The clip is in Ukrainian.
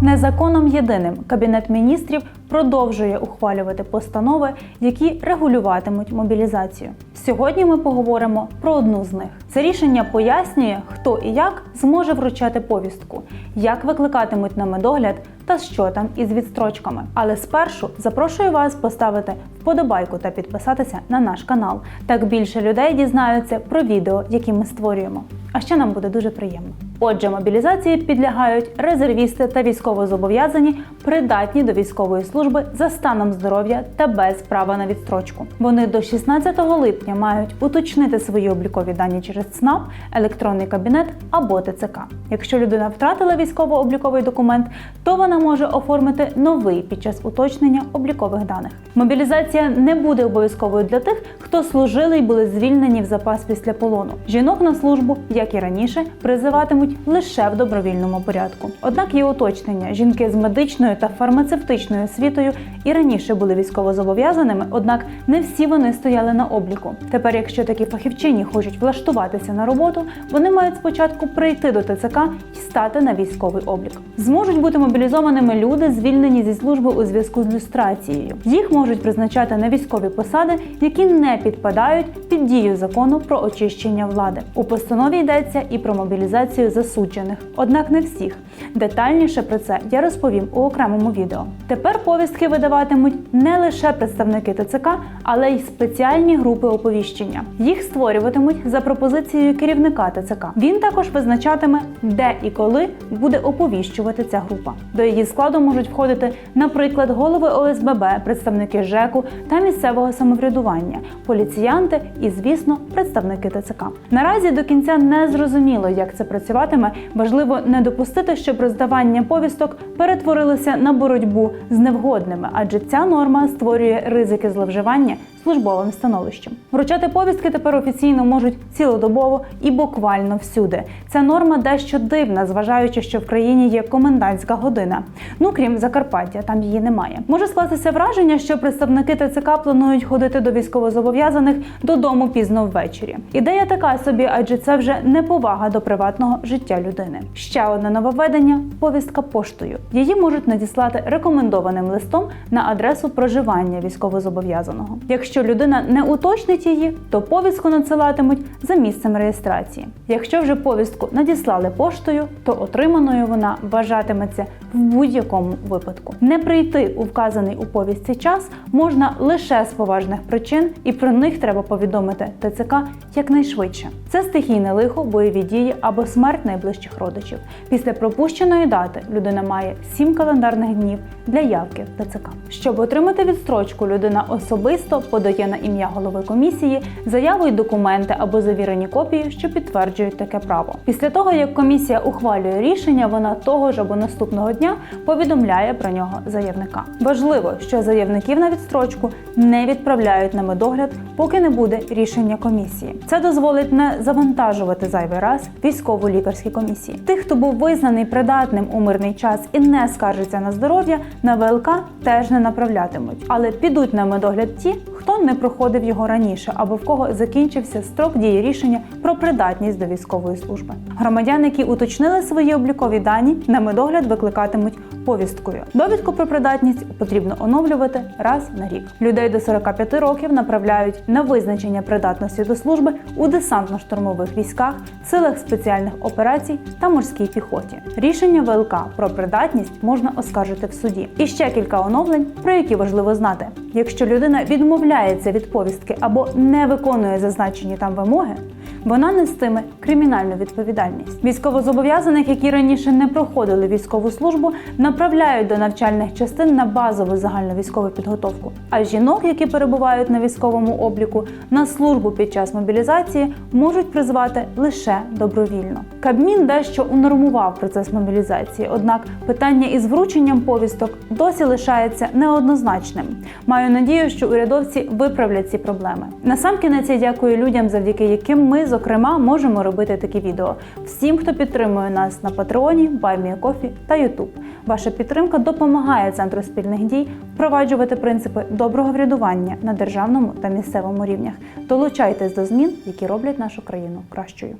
Не законом єдиним Кабінет міністрів продовжує ухвалювати постанови, які регулюватимуть мобілізацію. Сьогодні ми поговоримо про одну з них. Це рішення пояснює, хто і як зможе вручати повістку, як викликатимуть на медогляд та що там із відстрочками. Але спершу запрошую вас поставити вподобайку та підписатися на наш канал. Так більше людей дізнаються про відео, які ми створюємо. А ще нам буде дуже приємно. Отже, мобілізації підлягають резервісти та військовозобов'язані, придатні до військової служби за станом здоров'я та без права на відстрочку. Вони до 16 липня мають уточнити свої облікові дані через ЦНАП, електронний кабінет або ТЦК. Якщо людина втратила військово-обліковий документ, то вона може оформити новий під час уточнення облікових даних. Мобілізація не буде обов'язковою для тих, хто служили і були звільнені в запас після полону. Жінок на службу, як і раніше, призиватимуть лише в добровільному порядку. Однак є уточнення: жінки з медичною та фармацевтичною освітою і раніше були військовозобов'язаними, однак не всі вони стояли на обліку. Тепер, якщо такі фахівчині хочуть влаштуватися на роботу, вони мають спочатку прийти до ТЦК і стати на військовий облік. Зможуть бути мобілізованими люди, звільнені зі служби у зв'язку з люстрацією. Їх можуть призначати на військові посади, які не підпадають під дію закону про очищення влади. У постанові йдеться і про мобілізацію засуджених, однак не всіх. Детальніше про це я розповім у окремому відео. Тепер повістки видаватимуть не лише представники ТЦК, але й спеціальні групи оповіщення. Їх створюватимуть за пропозицією керівника ТЦК. Він також визначатиме, де і коли буде оповіщувати ця група. До її складу можуть входити, наприклад, голови ОСББ, представники ЖЕКу та місцевого самоврядування, поліціянти і, звісно, представники ТЦК. Наразі до кінця не зрозуміло, як це працюватиме. Важливо не допустити, щоб роздавання повісток перетворилося на боротьбу з невгодними, адже ця норма створює ризики зловживання службовим становищем. Вручати повістки тепер офіційно можуть цілодобово і буквально всюди. Ця норма дещо дивна, зважаючи, що в країні є комендантська година. Ну крім Закарпаття, там її немає. Може скластися враження, що представники ТЦК планують ходити до військовозобов'язаних додому пізно ввечері. Ідея така собі, адже це вже неповага до приватного життя людини. Ще одне нововведення повістка поштою. Її можуть надіслати рекомендованим листом на адресу проживання військовозобов'язаного. Якщо людина не уточнить її, то повістку надсилатимуть за місцем реєстрації. Якщо вже повістку надіслали поштою, то отриманою вона вважатиметься в будь-якому випадку. Не прийти у вказаний у повістці час можна лише з поважних причин, і про них треба повідомити ТЦК якнайшвидше. Це стихійне лихо, бойові дії або смерть найближчих родичів. Після пропущеної дати людина має 7 календарних днів для явки в ТЦК. Щоб отримати відстрочку, людина особисто подає на ім'я голови комісії заяву й документи або завірені копії, що підтверджують таке право. Після того, як комісія ухвалює рішення, вона того ж або наступного дня повідомляє про нього заявника. Важливо, що заявників на відстрочку не відправляють на медогляд, поки не буде рішення комісії. Це дозволить не завантажувати зайвий раз військово лікарські комісії. Тих, хто був визнаний придатним у мирний час і не скаржиться на здоров'я, на ВЛК теж не направлятимуть, але підуть на медогляд ті, хто не проходив його раніше або в кого закінчився строк дії рішення про придатність до військової служби. Громадяни, які уточнили свої облікові дані, на медогляд викликатимуть повісткою. Довідку про придатність потрібно оновлювати раз на рік. Людей до 45 років направляють на визначення придатності до служби у десантно-штурмових військах, силах спеціальних операцій та морській піхоті. Рішення ВЛК про придатність можна оскаржити в суді. І ще кілька оновлень, про які важливо знати. Якщо людина відмовляється від повістки або не виконує зазначені там вимоги, вона нестиме кримінальну відповідальність. Військовозобов'язаних, які раніше не проходили військову службу, направляють до навчальних частин на базову загальновійськову підготовку. А жінок, які перебувають на військовому обліку, на службу під час мобілізації можуть призвати лише добровільно. Кабмін дещо унормував процес мобілізації, однак питання із врученням повісток досі лишається неоднозначним. Маю надію, що урядовці виправлять ці проблеми. Насамкінець я дякую людям, завдяки яким ми, зокрема, можемо робити такі відео. Всім, хто підтримує нас на Патреоні, Баймієкофі та Ютуб. Ваша підтримка допомагає центру спільних дій впроваджувати принципи доброго врядування на державному та місцевому рівнях. Долучайтесь до змін, які роблять нашу країну кращою.